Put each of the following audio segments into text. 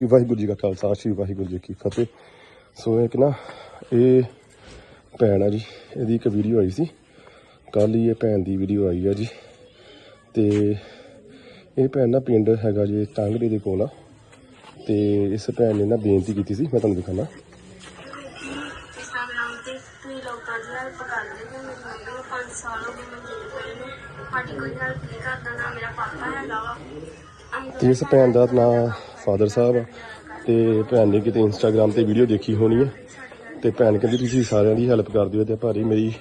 ਵਾਹਿਗੁਰੂ ਜੀ ਕਾ ਖਾਲਸਾ, ਸ੍ਰੀ ਵਾਹਿਗੁਰੂ ਜੀ ਕੀ ਫਤਿਹ। ਸੋ ਇੱਕ ਨਾ, ਇਹ ਭੈਣ ਆ ਜੀ, ਇਹਦੀ ਇੱਕ ਵੀਡੀਓ ਆਈ ਸੀ। ਕੱਲ ਹੀ ਇਹ ਭੈਣ ਦੀ ਵੀਡੀਓ ਆਈ ਆ ਜੀ। ਤੇ ਇਹ ਭੈਣ ਨਾ ਪਿੰਡ ਹੈਗਾ ਜੀ ਟਾਂਗੜੇ ਦੇ ਕੋਲ ਆ। ਤੇ ਇਸ ਭੈਣ ਨੇ ਨਾ ਬੇਨਤੀ ਕੀਤੀ ਸੀ, ਮੈਂ ਤੁਹਾਨੂੰ ਦਿਖਾਣਾ ਇੰਸਟਾਗ੍ਰਾਮ ਤੇ ਇਸ ਭੈਣ ਦਾ ਨਾਂ ਫਾਦਰ ਸਾਹਿਬ ਆ, ਤੇ ਭੈਣ ਨੇ ਕਿਤੇ ਇੰਸਟਾਗ੍ਰam ਤੇ ਵੀਡੀਓ ਦੇਖੀ ਹੋਣੀ ਹੈ ਤੇ ਭੈਣ ਕਹਿੰਦੀ, ਤੁਸੀਂ ਸਾਰਿਆਂ ਦੀ ਹੈਲਪ ਕਰ ਦਿਓ ਤੇ ਭਾਰੀ ਮੇਰੀ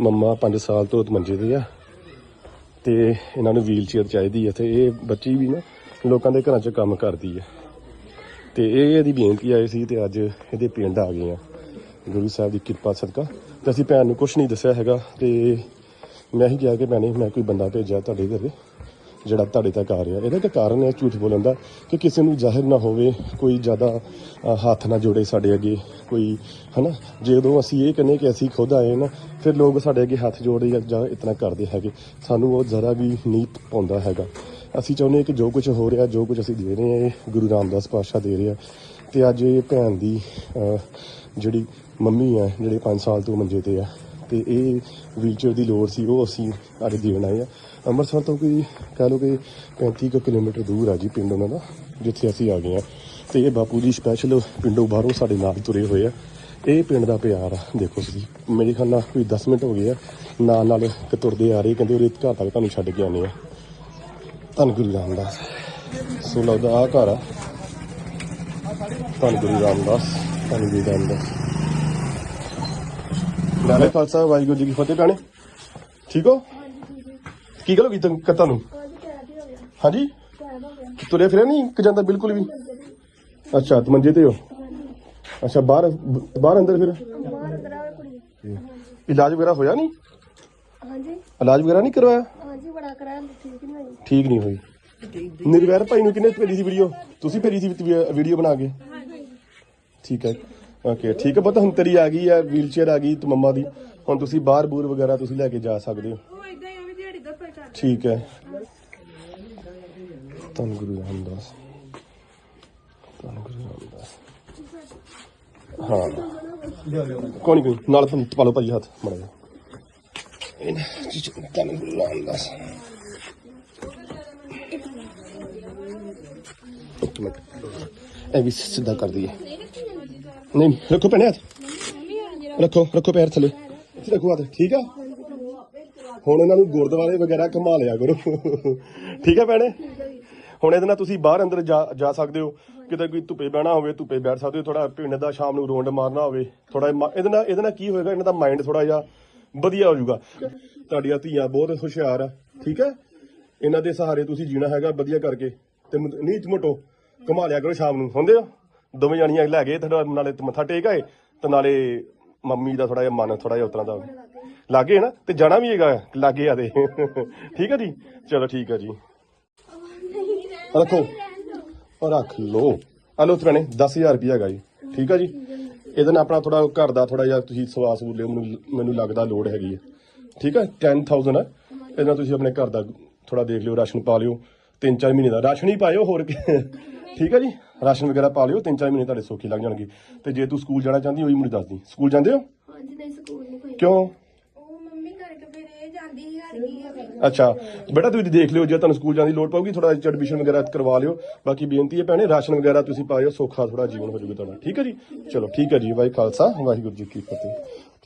ਮੰਮਾ 5 ਸਾਲ ਤੋਂ ਮੰਜੇ ਤੇ ਆ। ਤੇ ਇਹਨਾਂ ਨੂੰ ਵੀਲ ਚੇਅਰ ਚਾਹੀਦੀ ਹੈ ਤੇ ਇਹ ਬੱਚੀ ਵੀ ਨਾ ਲੋਕਾਂ ਦੇ ਘਰਾਂ 'ਚ ਕੰਮ ਕਰਦੀ ਹੈ ਤੇ ਇਹ ਇਹਦੀ ਬੇਨਤੀ ਆਈ ਸੀ ਤੇ ਅੱਜ ਇਹਦੇ ਪਿੰਡ ਆ ਗਏ ਆ। ਗੁਰੂ ਸਾਹਿਬ ਦੀ ਕਿਰਪਾ ਸਦਕਾ। ਤੇ ਅਸੀਂ ਭੈਣ ਨੂੰ ਕੁਝ ਨਹੀਂ ਦੱਸਿਆ ਹੈਗਾ ਤੇ ਮੈਂ ਹੀ ਕਿਹਾ ਕਿ ਭੈਣੇ, ਮੈਂ ਕੋਈ ਬੰਦਾ ਭੇਜਿਆ ਤੁਹਾਡੇ ਘਰੇ। ਜਿਹੜਾ ਤੁਹਾਡੇ ਤੱਕ ਆ ਰਿਹਾ, ਇਹਦਾ ਤਾਂ ਕਾਰਨ ਹੈ ਝੂਠ ਬੋਲਣ ਦਾ ਕਿ ਕਿਸੇ ਨੂੰ ਜ਼ਾਹਿਰ ਨਾ ਹੋਵੇ, ਕੋਈ ਜ਼ਿਆਦਾ ਹੱਥ ਨਾ ਜੋੜੇ ਸਾਡੇ ਅੱਗੇ, ਕੋਈ, ਹਨਾ? ਜਦੋਂ ਅਸੀਂ ਇਹ ਕਹਿੰਦੇ ਕਿ ਅਸੀਂ ਖੁਦ ਆਏ ਨਾ, ਫਿਰ ਲੋਕ ਸਾਡੇ ਅੱਗੇ ਹੱਥ ਜੋੜਦੇ ਜਾਂ- ਇਤਨਾ ਕਰਦੇ ਹੈਗੇ। ਸਾਨੂੰ ਉਹ ਜ਼ਰਾ ਵੀ ਨੀਤ ਪਾਉਂਦਾ ਹੈਗਾ। ਅਸੀਂ ਚਾਹੁੰਦੇ ਹਾਂ ਕਿ ਜੋ ਕੁਝ ਹੋ ਰਿਹਾ, ਜੋ ਕੁਝ ਅਸੀਂ ਦੇ ਰਹੇ ਹਾਂ, ਇਹ ਗੁਰੂ ਰਾਮਦਾਸ ਪਾਤਸ਼ਾਹ ਦੇ ਰਿਹਾ। ਤੇ ਅੱਜ ਇਹ ਭੈਣ ਦੀ ਜਿਹੜੀ ਮੰਮੀ ਹੈ, ਜਿਹੜੇ 5 ਸਾਲ ਤੋਂ ਮੰਜੇ ਤੇ ਆ ਤੇ ਇਹ ਵੀਲਚੇਅਰ ਦੀ ਲੋੜ ਸੀ, ਉਹ ਅਸੀਂ ਅੱਜ ਦੇਣ ਆਏ ਆ। ਅੰਮ੍ਰਿਤਸਰ ਤੋਂ ਕੋਈ ਕਹਿ ਲਓ ਕਿ 35 ਕੁ ਕਿਲੋਮੀਟਰ ਦੂਰ ਆ ਜੀ ਪਿੰਡ ਉਹਨਾਂ ਦਾ, ਜਿੱਥੇ ਅਸੀਂ ਆ ਗਏ ਆ। ਤੇ ਇਹ ਬਾਪੂ ਜੀ ਸਪੈਸ਼ਲ ਪਿੰਡੋਂ ਬਾਹਰੋਂ ਸਾਡੇ ਨਾਲ ਤੁਰੇ ਹੋਏ ਆ। ਇਹ ਪਿੰਡ ਦਾ ਪਿਆਰ ਆ, ਦੇਖੋ ਤੁਸੀਂ। ਮੇਰੇ ਖਿਆਲ ਨਾਲ ਕੋਈ 10 ਮਿੰਟ ਹੋ ਗਏ ਆ। ਨਾਲ ਨਾਲ ਕਿ ਤੁਰਦੇ ਆ ਰਹੇ, ਕਹਿੰਦੇ ਉਹਦੇ ਘਰ ਤੱਕ ਤੁਹਾਨੂੰ ਛੱਡ ਕੇ ਆਨੇ ਆ। ਧੰਨ ਗੁਰੂ ਰਾਮਦਾਸ। ਸੋ ਲੱਗਦਾ ਆ ਘਰ ਆ। ਧੰਨ ਗੁਰੂ ਰਾਮਦਾਸ, ਧੰਨ ਗੁਰੂ ਰਾਮਦਾਸ। ਨਾਲੇ ਖਾਲਸਾ ਵਾਹਿਗੁਰੂ ਜੀ ਕੀ ਫਤਿਹ ਭੈਣੇ ਠੀਕ ਹੋ? ਕੀ ਗੱਲ ਹੋ ਗਈ ਤੈਨੂੰ ਤੁਹਾਨੂੰ? ਹਾਂਜੀ? ਤੁਰੇ ਫਿਰੇ ਨਹੀਂ? ਕਿ ਜਾਂਦਾ ਬਿਲਕੁਲ ਵੀ? ਅੱਛਾ ਤੂੰ ਮੰਜੇ ਤੇ ਹੋ? ਅੱਛਾ ਬਾਹਰ ਬਾਹਰ ਅੰਦਰ ਫਿਰ? ਇਲਾਜ ਵਗੈਰਾ ਹੋਇਆ ਨਹੀਂ? ਹਾਂਜੀ। ਇਲਾਜ ਵਗੈਰਾ ਨਹੀਂ ਕਰਵਾਇਆ? ਹਾਂਜੀ ਬੜਾ ਕਰਾਂ ਠੀਕ ਨਹੀਂ ਹੋਈ। ਠੀਕ ਨਹੀਂ ਹੋਈ। ਨਿਰਵੈਰ ਭਾਈ ਨੂੰ ਕਿੰਨੇ ਭੇਜੀ ਸੀ ਵੀਡੀਓ ਤੁਸੀਂ ਭੇਜੀ ਸੀ ਵੀਡੀਓ ਬਣਾ ਕੇ? ਠੀਕ ਹੈ। ਓਕੇ ਠੀਕ ਹੈ ਪਤਾ ਹੁਣ ਤੇਰੀ ਆ ਗਈ ਹੈ ਵੀਲ ਚੇਅਰ ਆ ਗਈ ਤੇ ਮੰਮਾ ਦੀ। ਹੁਣ ਤੁਸੀਂ ਬਾਹਰ ਬੂਰ ਵਗੈਰਾ ਤੁਸੀਂ ਲੈ ਕੇ ਜਾ ਸਕਦੇ ਹੋ। ਉਹ ਇਦਾਂ ਹੀ ਉਹ ਵੀ ਦਿਹਾੜੀ ਦਾ ਪਰ ਕਰ ਠੀਕ ਹੈ। ਧੰਨ ਗੁਰੂ ਰਾਮਦਾਸ ਧੰਨ ਗੁਰੂ ਰਾਮਦਾਸ ਹਾਂ ਕੋਈ ਨਹੀਂ ਨਾਲ ਤੁਹਾਨੂੰ ਪਾ ਲਓ ਭਾਜੀ ਹੱਥ ਮੜਾ ਇਹਨਾਂ ਜੀ ਧੰਨ ਗੁਰੂ ਰਾਮਦਾਸ ਇੱਕ ਮਿੰਟ। ਇਹ ਵੀ ਸਿੱਧਾ ਕਰ ਦਈਏ। ਨਹੀਂ, ਰੱਖੋ ਭੈਣੇ ਹੱਥ। ਰੱਖੋ ਰੱਖੋ ਪੈਰ ਥੱਲੇ। ਇੱਥੇ ਰੱਖੋ ਹੱਥ, ਠੀਕ ਆ? ਹੁਣ ਇਹਨਾਂ ਨੂੰ ਗੁਰਦੁਆਰੇ ਵਗੈਰਾ ਘੁਮਾ ਲਿਆ ਕਰੋ। ਠੀਕ ਹੈ ਭੈਣੇ? ਹੁਣ ਇਹਦੇ ਨਾਲ ਤੁਸੀਂ ਬਾਹਰ ਅੰਦਰ ਜਾ ਜਾ ਸਕਦੇ ਹੋ। ਕਿਤੇ ਕੋਈ ਧੁੱਪੇ ਬਹਿਣਾ ਹੋਵੇ, ਧੁੱਪੇ ਬੈਠ ਸਕਦੇ ਹੋ। ਥੋੜਾ ਪਿੰਡ ਦਾ ਸ਼ਾਮ ਨੂੰ ਰੌਂਡ ਮਾਰਨਾ ਹੋਵੇ। ਥੋੜਾ ਇਹਦੇ ਨਾਲ ਇਹਦੇ ਨਾਲ ਕੀ ਹੋਏਗਾ? ਇਹਨਾਂ ਦਾ ਮਾਈਂਡ ਥੋੜਾ ਜਿਹਾ ਵਧੀਆ ਹੋ ਜਾਊਗਾ। ਤੁਹਾਡੀਆਂ ਧੀਆਂ ਬਹੁਤ ਹੁਸ਼ਿਆਰ ਆ, ਠੀਕ ਹੈ ਇਹਨਾਂ ਦੇ ਸਹਾਰੇ ਤੁਸੀਂ ਜੀਣਾ ਹੈਗਾ ਵਧੀਆ ਕਰਕੇ। ਤੇ ਮ- ਨੀਚ ਮੋਟੋ ਘੁਮਾ ਲਿਆ ਕਰੋ ਸ਼ਾਮ ਨੂੰ। ਹੁੰਦੇ ਹੋ? ਦੋਵੇਂ ਜਾਣੀਆਂ ਲੈ ਗਏ, ਤੁਹਾਡਾ ਨਾਲੇ ਮੱਥਾ ਟੇਕ ਆਏ, ਤੇ ਨਾਲੇ ਮੰਮੀ ਦਾ ਥੋੜਾ ਜਿਹਾ ਮਨ ਥੋੜਾ ਜਿਹਾ ਉਤਰਾਂ ਦਾ ਲਾਗੇ ਨਾ, ਤੇ ਜਾਣਾ ਵੀ ਹੈਗਾ, ਲਾਗੇ ਆ ਦੇ ਠੀਕ ਹੈ ਜੀ? ਚਲੋ ਠੀਕ ਹੈ ਜੀ। ਰੱਖੋ। ਉਹ ਰੱਖ ਲੋ ਆ ਲੋ ਤੁਰਨੇ 10000 ਰੁਪਏ ਹੈਗਾ ਜੀ। ਠੀਕ ਹੈ ਜੀ? ਇਹਦੇ ਨਾਲ ਆਪਣਾ ਥੋੜਾ ਘਰ ਦਾ ਥੋੜਾ ਜਿਹਾ ਤੁਸੀਂ ਸਵਾਸ ਬੋਲੇ ਮੈਨੂੰ ਮੈਨੂੰ ਲੱਗਦਾ ਲੋੜ ਹੈਗੀ ਹੈ ਠੀਕ ਹੈ 10000 ਹੈ ਇਹਦੇ ਨਾਲ ਤੁਸੀਂ ਆਪਣੇ ਘਰ ਦਾ ਥੋੜਾ ਦੇਖ ਲਿਓ, ਰਾਸ਼ਨ ਪਾ ਲਿਓ। 3-4 ਮਹੀਨੇ ਦਾ। ਰਾਸ਼ਨ ਹੀ ਪਾਇਓ ਹੋਰ ਕੀ। ਠੀਕ ਹੈ ਜੀ? ਰਾਸ਼ਨ ਵਗੈਰਾ ਪਾ ਲਿਓ 3-4 ਮਹੀਨੇ ਤੁਹਾਡੇ ਸੌਖੇ ਲੱਗ ਜਾਣਗੇ। ਤੇ ਜੇ ਤੂੰ ਸਕੂਲ ਜਾਣਾ ਚਾਹੁੰਦੀ ਹੋਈ ਮੈਨੂੰ ਦੱਸ ਦੀ ਸਕੂਲ ਜਾਂਦੇ ਹੋ? ਹਾਂਜੀ ਨਹੀਂ ਸਕੂਲ ਨਹੀਂ ਕੋਈ। ਕਿਉਂ? ਉਹ ਮੰਮੀ ਕਰਕੇ ਫਿਰ ਇਹ ਜਾਂਦੀ ਸੀ ਹਟ ਗਈ ਆ ਫਿਰ। ਅੱਛਾ। ਬੇਟਾ ਤੁਸੀਂ ਦੇਖ ਲਿਓ ਜੇ ਤੁਹਾਨੂੰ ਸਕੂਲ ਜਾਣ ਦੀ ਲੋੜ ਪਊਗੀ ਥੋੜਾ ਜਿਹਾ ਐਡਮਿਸ਼ਨ ਵਗੈਰਾ ਕਰਵਾ ਲਿਓ। ਬਾਕੀ ਬੇਨਤੀ ਹੈ ਭੈਣੇ ਰਾਸ਼ਨ ਵਗੈਰਾ ਤੁਸੀਂ ਪਾਇਓ ਸੌਖਾ ਥੋੜਾ ਜੀਵਨ ਹੋ ਜਾਊਗਾ ਤੁਹਾਡਾ। ਠੀਕ ਹੈ ਜੀ? ਚਲੋ ਠੀਕ ਹੈ ਜੀ ਵਾਹਿ ਖਾਲਸਾ ਵਾਹਿਗੁਰੂ ਜੀ ਕੀ ਫਤਿਹ।